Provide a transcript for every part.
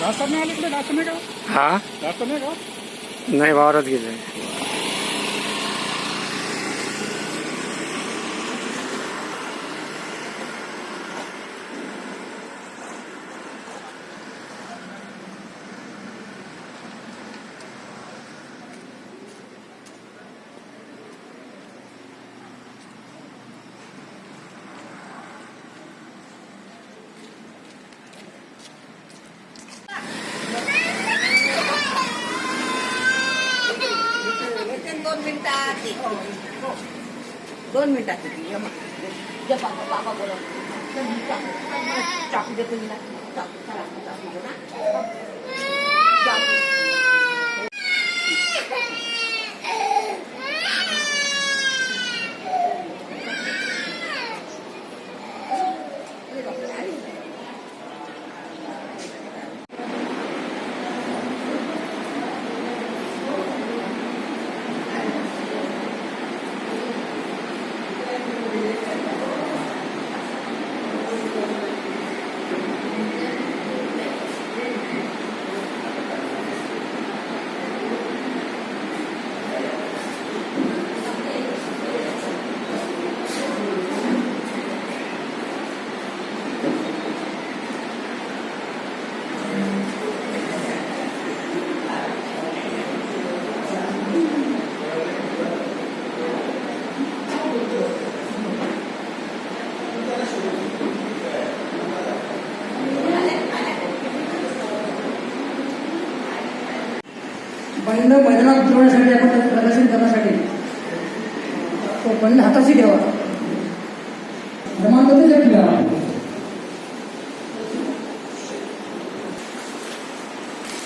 रास्ता नाही आली इकडे रास्ता नाही का हा। रास्ता नाही का नाही वावरात गेले दोन मिनिटात येते. ये मग. ये बाबा बाबा बोलव. चल, चाकू- चाकू देतो मी ना. चाकू, चला, चाकू दे ना. पूर्ण मैदानात उतरवण्यासाठी आपण त्याचं प्रदर्शन करण्यासाठी. तो बंड हाताशी घ्यावा जमानबंदी जर ठेवा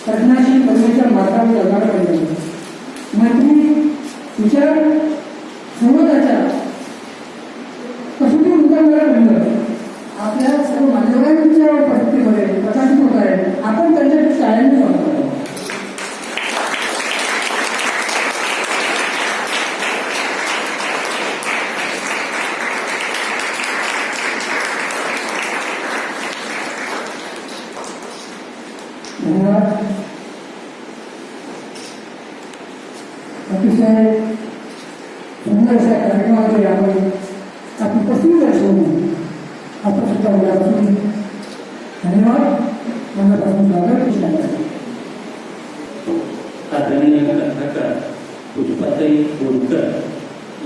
कर्णाशी मार्गावर जगाड पाहिजे मैत्री विचार. आपण सुद्धा धन्यवाद मनापासून स्वागत आदरणीय कथाकार पुष्पाताई बोरकर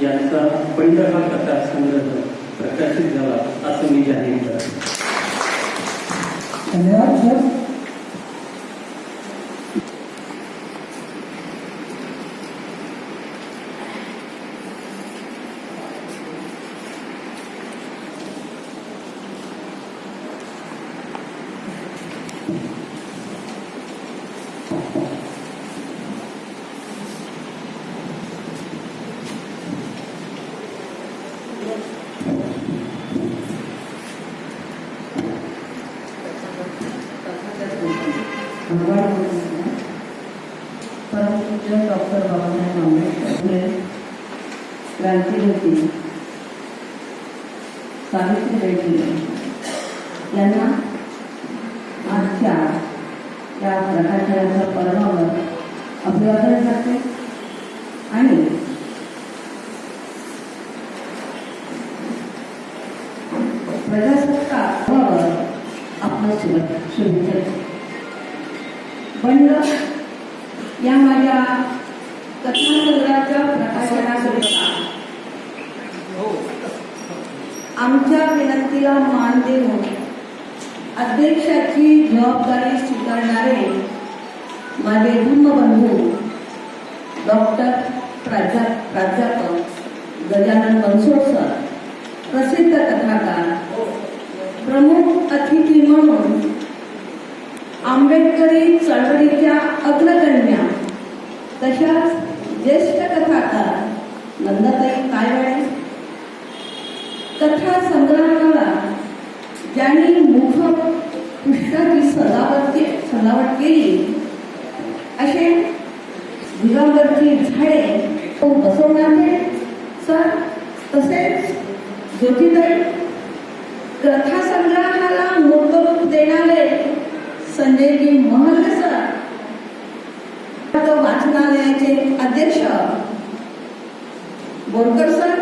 यांचा पहिला हा कथा संग्रह प्रकाशित झाला असं मी जाहीर करतो धन्यवाद सर परमपूज्य डॉक्टर बाबासाहेब आंबेडकर हे क्रांतीज्योती सावित्रीबाई फुले यांना आजच्या या प्रकाशनाच्या पर्वावर अभिवादन करते. या माझ्या कथासंग्रहाच्या प्रकाशनाकरिता आमच्या विनंतीला मान देऊन अध्यक्षाची जबाबदारी स्वीकारणारे माझे धर्मबंधू डॉक्टर प्राध्या प्राध्यापक गजानन बनसोड सर प्रसिद्ध कथाकार प्रमुख अतिथी म्हणून आंबेडकरी चळवळीच्या अग्रगण्या. तशाच ज्येष्ठ कथाकार नंदाताई कायवाडे कथा संग्रहाला ज्यांनी मुख पुष्ठाची सजावट सजावट केली. असे दिगंबरची झाडे तो बसवणारे सर तसेच ज्योतिताई कथा संजयजी मोहन सर। वाचनालयाचे अध्यक्ष बोरकर सर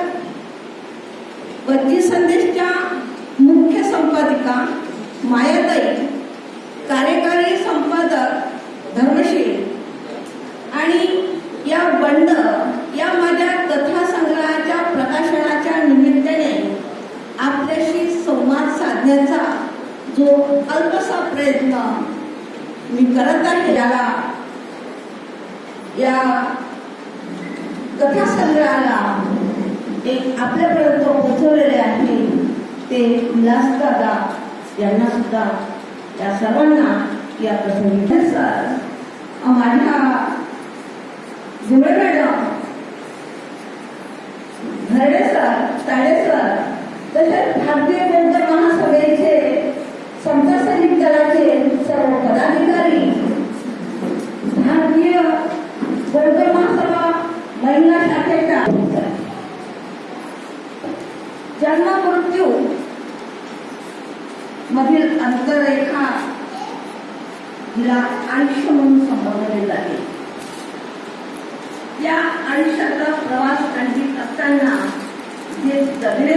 व जी संदेशच्या मुख्य संपादिका मायाताई कार्यकारी संपादक धर्मशील. आणि या बंड या माझ्या कथा संग्रहाच्या प्रकाशनाच्या निमित्ताने आपल्याशी संवाद साधण्याचा अल्पसा प्रयत्न मी करत आहे त्याला या कथा संग्रहाला एक आपल्यापर्यंत पोहोचवलेले आहे ते विलास दादा यांना सुद्धा या सर्वांना या प्रसंगी सर माझ्या Jule madam Gharde sir Tade sir तसेच भारतीय बौद्ध महासभेचे समता सैनिक दलाचे सर्व पदाधिकारी भारतीय महासभा महिला शाखेच्या मृत्यू मधील अंतरेखा हिला आयुष्य म्हणून संबोधले जाते. या आयुष्याचा प्रवास आणखी असताना जे जगणे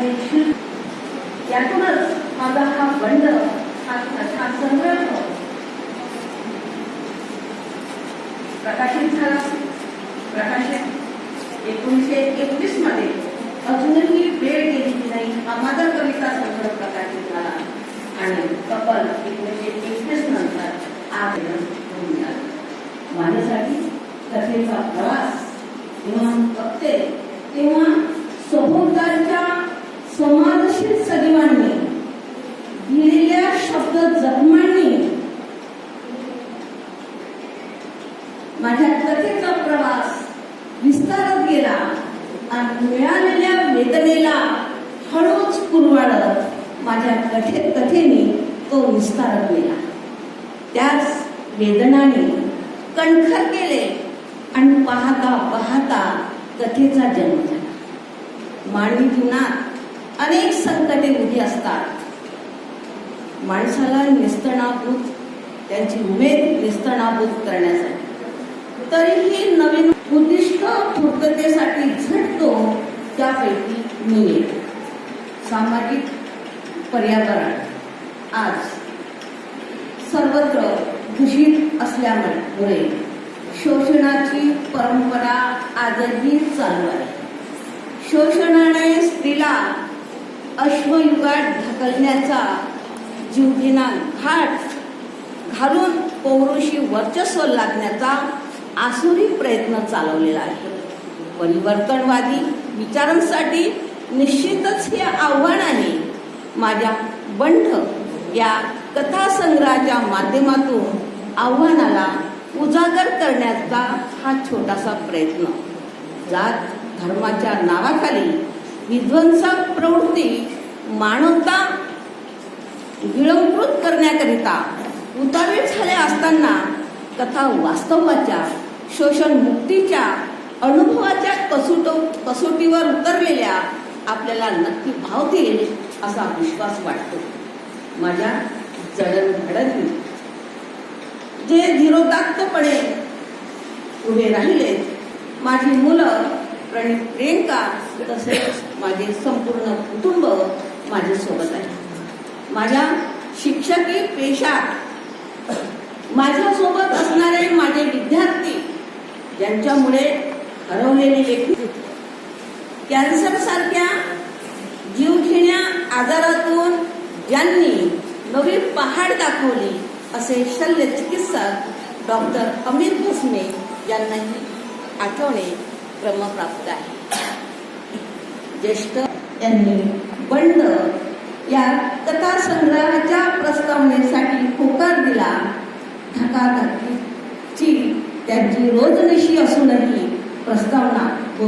एखादे शिल्प यातूनच माझा हा बंड हा कथा संग्रह प्रकाशित झाला. प्रकाशित एकोणीसशे एकवीसमध्ये अजूनही वेळ गेलेली नाही हा माझा कविता संग्रह प्रकाशित झाला आणि कपल एकोणीसशे एकवीस नंतर आज होऊन गेला. माझ्यासाठी कथेचा प्रवास जेव्हा मी बघते तेव्हा सभोवतालच्या समाजशील सजीवांनी फक्त जखमांनी माझ्या कथेचा प्रवास विस्तारत गेला आणि मिळालेल्या वेदनेला हळूच पुरवाडत माझ्या कथे कथेने तो विस्तारत गेला. त्याच वेदनाने कणखर केले आणि पाहता पाहता कथेचा जन्म झाला. मानवी जीवनात अनेक संकटे उभी असतात. माणसाला निस्तणाभूत त्यांची उमेद निस्तणाभूत करण्यासाठी. तरीही नवीन उद्दिष्ट पूर्ततेसाठी झटतो त्यापैकी मी एक. सामाजिक पर्यावरण. आज सर्वत्र दूषित असल्यामुळे शोषणाची परंपरा आजही चालू आहे. शोषणाने स्त्रीला अश्वयुगात ढकलण्याचा जीवघेणा घाट घालून पौरुषी वर्चस्व लागण्याचा आसुरी प्रयत्न चालवलेला आहे. परिवर्तनवादी विचारांसाठी निश्चितच हे आव्हान आहे. माझ्या बंठ या कथासंग्रहाच्या माध्यमातून आव्हानाला उजागर करण्याचा हा छोटासा प्रयत्न. जात धर्माच्या नावाखाली विध्वंसक प्रवृत्ती मानवता गिळंकृत करण्याकरिता उतावीळ झाले असताना कथा वास्तवाच्या शोषण मुक्तीच्या अनुभवाच्या कसोट कसोटीवर उतरलेल्या आपल्याला नक्की भावतील असा विश्वास वाटतो. माझ्या जडणघडणी जे धीरोदात्तपणे उभे राहिले माझी मुलं प्रणित प्रियंका तसेच माझे संपूर्ण कुटुंब माझ्यासोबत आहे माझ्या शिक्षकी पेशात माझ्यासोबत असणारे माझे विद्यार्थी ज्यांच्यामुळे हरवलेली व्यक्ती कॅन्सर सारख्या जीवघेण्या आजारातून ज्यांनी नवी पहाड दाखवली असे शल्य चिकित्सक डॉक्टर अमित भस्मे यांनाही आठवणे क्रमप्राप्त आहे. ज्येष्ठ यांनी बंड या कथासंग्रहाच्या प्रस्तावनेसाठी होकार दिला. धकाधकीची त्यांची रोजनिशी असूनही प्रस्तावना व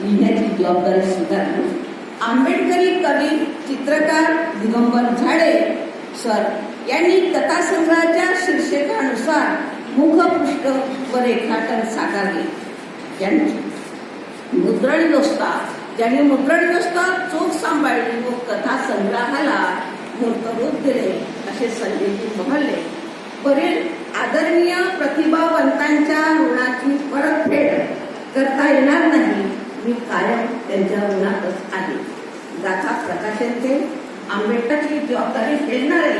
लिहिण्याची जबाबदारी स्वीकारली. आंबेडकरी कवी चित्रकार दिगंबर झाडे सर यांनी कथासंग्रहाच्या शीर्षकानुसार मुखपृष्ठ व रेखाटन साकारले. यांची मुद्रण व्यवस्था ज्यांनी मुद्रण व्यवस्था चोख सांभाळली व कथा संग्रहाला मूर्तरूप दिले असे संजयजी मोहल्ले वरील आदरणीय प्रतिभावंतांच्या ऋणाची परतफेड करता येणार नाही. मी कायम त्यांच्या ऋणातच आहे. गाथा प्रकाशनचे आंबेडकरची जबाबदारी पेलणारे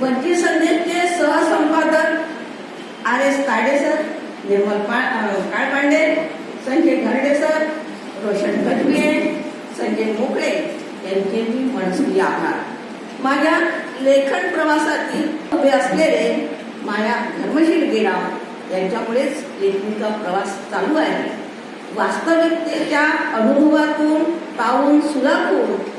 वंचित संदेशचे सहसंपादक आर एस ताडेसर निर्मल पा काळपांडे संजय घरडे सर रोशन गजबिये संजय मोकळे यांचे मी मनस्वी आभार माझ्या लेखन प्रवासातील उभे असलेले माया धर्मशील गेराव यांच्यामुळेच लेखणीचा प्रवास चालू आहे. वास्तविकतेच्या अनुभवातून पाहून सुलाखून